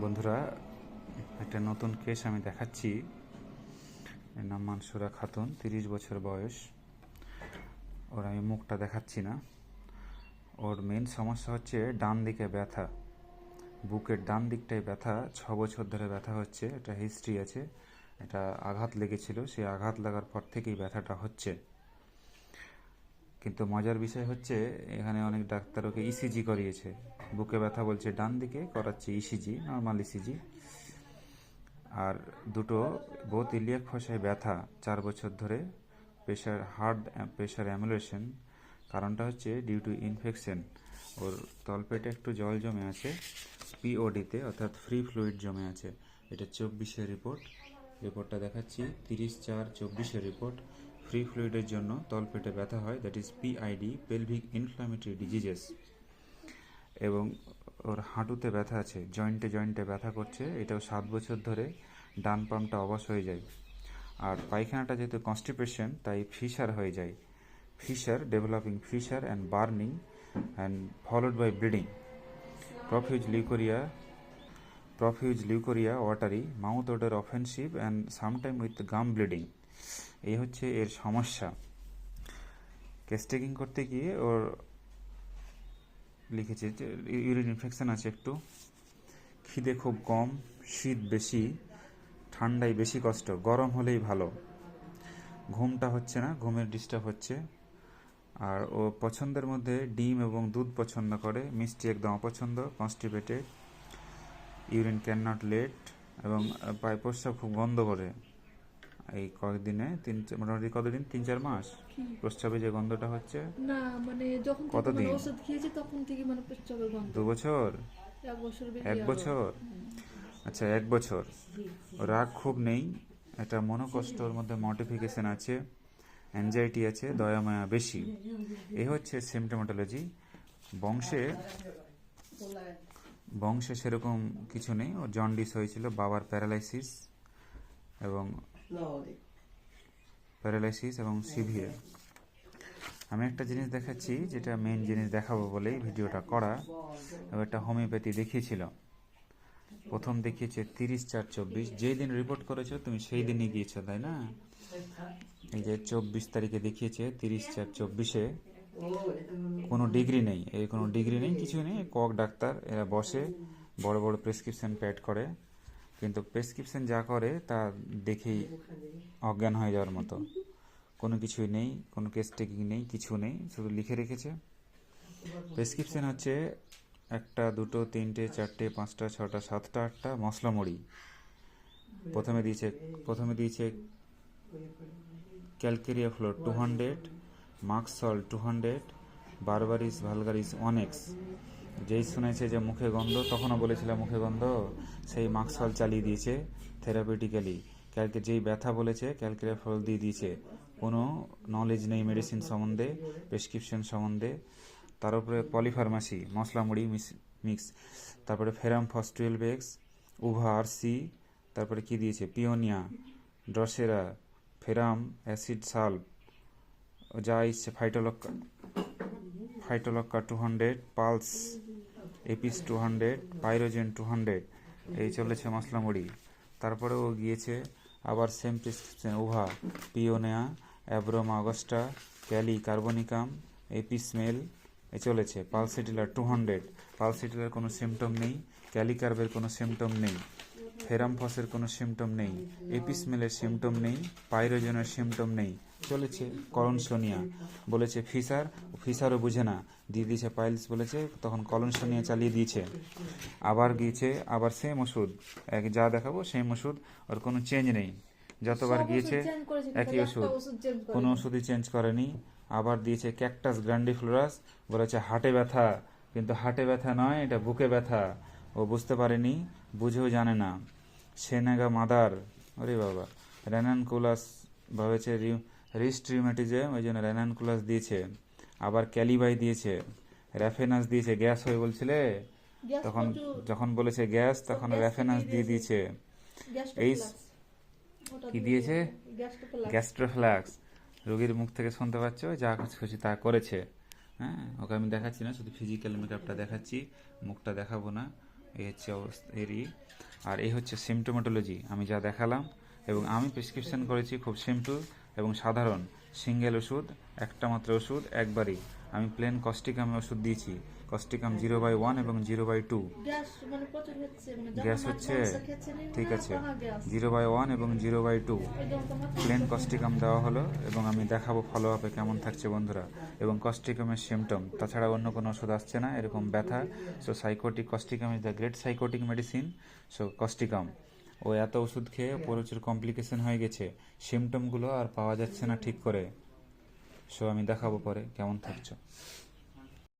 বন্ধুরা, একটা নতুন কেস আমি দেখাচ্ছি। এর নাম মানসুরা খাতুন, তিরিশ বছর বয়স। ওর আমি মুখটা দেখাচ্ছি না। ওর মেন সমস্যা হচ্ছে ডান দিকে ব্যথা। বুকের ডান দিকটায় ব্যথা, ছ বছর ধরে ব্যথা হচ্ছে। এটা হিস্ট্রি আছে। এটা আঘাত লেগেছিল। সেই আঘাত লাগার পর থেকেই ব্যথাটা হচ্ছে। কিন্তু মজার বিষয় হচ্ছে, এখানে অনেক ডাক্তার ওকে ইসিজি করিয়েছে। বুকে ব্যথা বলছে ডান দিকে, করাচ্ছে ইসিজি নর্মাল ইসিজি আর দুটো বোথ ইলিয়াক ফসায় ব্যথা, চার বছর ধরে প্রেশার হার্ড প্রেশার অ্যামুলেশন। কারণটা হচ্ছে ডিউ টু ইনফেকশন ওর তলপেটে একটু জল জমে আছে পিওডিতে অর্থাৎ ফ্রি ফ্লুইড জমে আছে। এটা চব্বিশের রিপোর্ট রিপোর্টটা দেখাচ্ছি, তিরিশ চার চব্বিশের রিপোর্ট ফ্রি ফ্লুইডের জন্য তলপেটে ব্যথা হয় that is PID pelvic inflammatory diseases এবং ওর হাঁটুতে ব্যথা আছে জয়েন্টে জয়েন্টে ব্যথা করছে, এটাও সাত বছর ধরে ডান পামটা অবশ হয়ে যায়। আর পায়খানাটা যেহেতু কনস্টিপেশন তাই ফিশার হয়ে যায়। Fissure developing fissure and burning and followed by bleeding profuse leucorrhoea profuse leucorrhoea watery mouth odour offensive and sometime with gum bleeding এই হচ্ছে এর সমস্যা। কেস টেকিং করতে গিয়ে ওর লিখেছে যে ইউরিন ইনফেকশন আছে একটু। খিদে খুব কম, শীত বেশি ঠান্ডায় বেশি কষ্ট, গরম হলেই ভালো। ঘুমটা হচ্ছে না, ঘুমের ডিস্টার্ব হচ্ছে। আর ও পছন্দের মধ্যে ডিম এবং দুধ পছন্দ করে, মিষ্টি একদম অপছন্দ constipated urine can not let এবং পায়ে প্রস্রাব খুব গন্ধ করে। এই কয়েকদিনে তিন মোটামুটি কতদিন? তিন চার মাস? প্রস্রাবে যে গন্ধটা হচ্ছে? না মানে যখন কতদিন? মানে ওষুধ খেয়েছি তখন থেকে মানে পেচ্ছাপের গন্ধ। দু বছর? এক বছর বেশি এক বছর? আচ্ছা এক বছর। রাগ খুব নেই। একটা মনোকষ্ট ওর মধ্যে মডিফিকেশন আছে অ্যাংজাইটি আছে দয়ামায়া বেশি। এই হচ্ছে সিমটোমেটোলজি বংশে বংশে সেরকম কিছু নেই। ওর জন্ডিস হয়েছিল বাবার প্যারালাইসিস এবং প্যারালাইসিস এবং সিভিয়ার আমি একটা জিনিস দেখাচ্ছি, যেটা মেন জিনিস দেখাবো বলেই ভিডিওটা করা। একটা হোমিওপ্যাথি দেখিয়েছিল। প্রথম দেখিয়েছে তিরিশ চার চব্বিশ। যেই দিন রিপোর্ট করেছ, তুমি সেই দিনই গিয়েছো, তাই না? এই যে চব্বিশ তারিখে দেখিয়েছে তিরিশ চার চব্বিশে। কোনো ডিগ্রি নেই এই কোনো ডিগ্রি নেই কিছু নেই। কক ডাক্তার, এরা বসে, বড় বড় প্রেসক্রিপশন প্যাড করে। কিন্তু প্রেসক্রিপশন যা করে তা দেখেই অজ্ঞান হয়ে যাওয়ার মতো। কোনো কিছুই নেই, কোনো কেস টেকিং নেই, কিছু নেই, শুধু লিখে রেখেছে। প্রেসক্রিপশন হচ্ছে একটা, দুটো, তিনটে, চারটে, পাঁচটা, ছটা, সাতটা, আটটা মশলা মুড়ি। প্রথমে দিয়েছে প্রথমে দিয়েছে ক্যালকেরিয়া ফ্লোর টু হান্ড্রেড মাক্স সল two hundred berberis vulgaris one X যেই শুনেছে যে মুখে গন্ধ, তখনও বলেছিল মুখে গন্ধ, সেই মাক্সল চালিয়ে দিয়েছে থেরাপিউটিক্যালি ক্যালকে যেই ব্যথা বলেছে ক্যালকেরিয়া ফল দিয়ে দিয়েছে। কোনো নলেজ নেই মেডিসিন সম্বন্ধে প্রেসক্রিপশন সম্বন্ধে। তার উপরে পলিফার্মাসি মশলা মুড়ি মিক্স তারপরে ferrum phos twelve X Uffa আর সি। তারপরে কি দিয়েছে? পিওনিয়া, ড্রসেরা, ফেরাম, অ্যাসিড সাল্ভ যা ইচ্ছে phytolacca phytolacca two hundred pulse. Apis two hundred, pyrogen two hundred, এই চলেছে মশলা মুড়ি তারপরে ও গিয়েছে আবার same prescription Uffa পিওনেয়া abroma augusta kali carbonicum apis mel, এ চলেছে। পালসিটিলার টু হান্ড্রেড, পালসিটিলার কোনো সিমটম নেই, ক্যালিকার্বের কোনো সিমটম নেই। ফেরামফসের কোনো সিমটম নেই এপিসমেলের সিমটম নেই পাইরোজনের সিমটম নেই চলেছে করণসোনিয়া বলেছে ফিসার ফিসারও বুঝে না দিয়ে দিয়েছে পাইলস বলেছে তখন কলনসোনিয়া চালিয়ে দিয়েছে। আবার গিয়েছে আবার সেম ওষুধ এক যা দেখাবো সেম ওষুধ ওর কোনো চেঞ্জ নেই। যতবার গিয়েছে একই ওষুধ। কোনো ওষুধই চেঞ্জ করেনি। আবার দিয়েছে ক্যাকটাস গ্র্যান্ডিফ্লোরাস বলেছে হাটে ব্যথা কিন্তু হাটে ব্যথা নয় এটা বুকে ব্যথা। ও বুঝতে পারেনি বুঝেও জানে না। Senega mother. ওরে বাবা। রেনানকুলাস ভাবেছে রিস্ট রিউমেটিজম ওই জন্য রেনানকুলাস দিয়েছে। আবার ক্যালিবাই দিয়েছে। র্যাফেনাস দিয়েছে। গ্যাস হয়ে বলছিলে? তখন যখন বলেছে গ্যাস তখন গ্যাস র্যাফেনাস দিয়ে দিয়ে দিয়েছে। এই কি দিয়েছে? গ্যাস্ট্রোপ্লাস। গ্যাস্ট্রোফ্ল্যাক্স রোগীর মুখ থেকে শুনতে পাচ্ছ? যা কিছু খুশি তা করেছে। হ্যাঁ? ওকে আমি দেখাচ্ছি না শুধু ফিজিক্যাল মেকআপটা দেখাচ্ছি। মুখটা দেখাবো না। হচ্ছে এরই আর এই হচ্ছে সিমটোমেটোলজি আমি যা দেখালাম, এবং আমি প্রেসক্রিপশন করেছি খুব সিম্পল এবং সাধারণ। সিঙ্গেল ওষুধ, একটা মাত্র ওষুধ, একবারই। আমি প্লেন কস্টিকামে ওষুধ দিয়েছি। কস্টিকাম জিরো বাই ওয়ান এবং জিরো বাই টু গ্যাস মানে হচ্ছে মানে ঠিক আছে জিরো বাই ওয়ান এবং zero by two plain causticum দেওয়া হলো এবং আমি দেখাবো ফলো আপে কেমন থাকছে বন্ধুরা। এবং কস্টিকামের সিমটম তাছাড়া অন্য কোনো ওষুধ আসছে না এরকম ব্যথা। So sycotic causticum is the great sycotic medicine so causticum ও এত ওষুধ খেয়ে প্রচুর কমপ্লিকেশন হয়ে গেছে। সিমটমগুলো আর পাওয়া যাচ্ছে না ঠিক করে। সো আমি দেখাবো পরে কেমন থাকছো।